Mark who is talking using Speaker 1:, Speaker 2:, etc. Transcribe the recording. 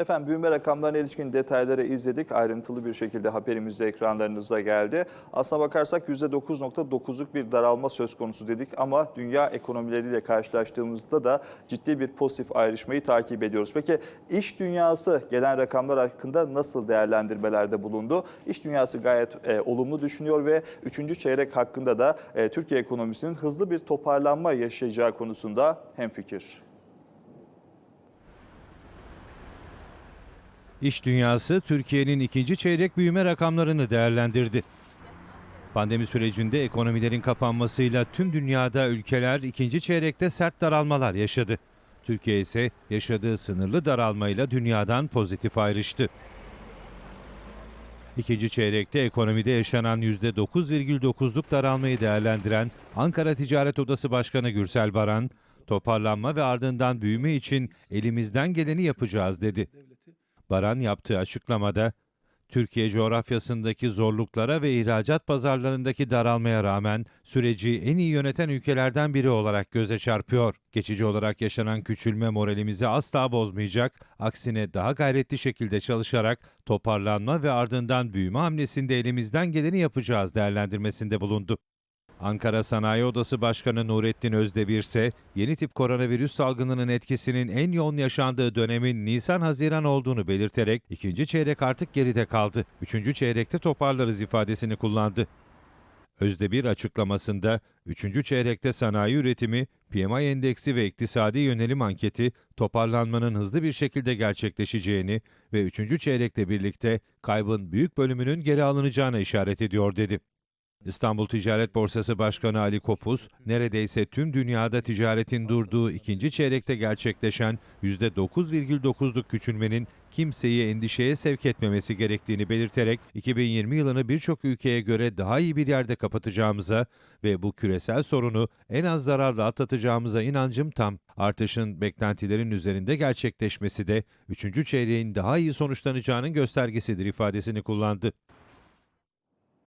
Speaker 1: Efendim büyüme rakamlarına ilişkin detayları izledik. Ayrıntılı bir şekilde haberimizde ekranlarınızda geldi. Aslına bakarsak %9.9'luk bir daralma söz konusu dedik ama dünya ekonomileriyle karşılaştığımızda da ciddi bir pozitif ayrışmayı takip ediyoruz. Peki iş dünyası gelen rakamlar hakkında nasıl değerlendirmelerde bulundu? İş dünyası gayet e, olumlu düşünüyor ve 3. çeyrek hakkında da e, Türkiye ekonomisinin hızlı bir toparlanma yaşayacağı konusunda hemfikir.
Speaker 2: İş dünyası Türkiye'nin ikinci çeyrek büyüme rakamlarını değerlendirdi. Pandemi sürecinde ekonomilerin kapanmasıyla tüm dünyada ülkeler ikinci çeyrekte sert daralmalar yaşadı. Türkiye ise yaşadığı sınırlı daralmayla dünyadan pozitif ayrıştı. İkinci çeyrekte ekonomide yaşanan %9,9'luk daralmayı değerlendiren Ankara Ticaret Odası Başkanı Gürsel Baran, toparlanma ve ardından büyüme için elimizden geleni yapacağız dedi. Baran yaptığı açıklamada, Türkiye coğrafyasındaki zorluklara ve ihracat pazarlarındaki daralmaya rağmen süreci en iyi yöneten ülkelerden biri olarak göze çarpıyor. Geçici olarak yaşanan küçülme moralimizi asla bozmayacak, aksine daha gayretli şekilde çalışarak toparlanma ve ardından büyüme hamlesinde elimizden geleni yapacağız değerlendirmesinde bulundu. Ankara Sanayi Odası Başkanı Nurettin Özdemir ise yeni tip koronavirüs salgınının etkisinin en yoğun yaşandığı dönemin Nisan-Haziran olduğunu belirterek ikinci çeyrek artık geride kaldı. Üçüncü çeyrekte toparlarız ifadesini kullandı. Özdemir açıklamasında 3. çeyrekte sanayi üretimi, PMI endeksi ve iktisadi yönelim anketi toparlanmanın hızlı bir şekilde gerçekleşeceğini ve 3. çeyrekle birlikte kaybın büyük bölümünün geri alınacağına işaret ediyor dedi. İstanbul Ticaret Borsası Başkanı Ali Kopuz, neredeyse tüm dünyada ticaretin durduğu ikinci çeyrekte gerçekleşen %9,9'luk küçülmenin kimseyi endişeye sevk etmemesi gerektiğini belirterek 2020 yılını birçok ülkeye göre daha iyi bir yerde kapatacağımıza ve bu küresel sorunu en az zararla atlatacağımıza inancım tam. Artışın beklentilerin üzerinde gerçekleşmesi de 3. çeyreğin daha iyi sonuçlanacağının göstergesidir ifadesini kullandı.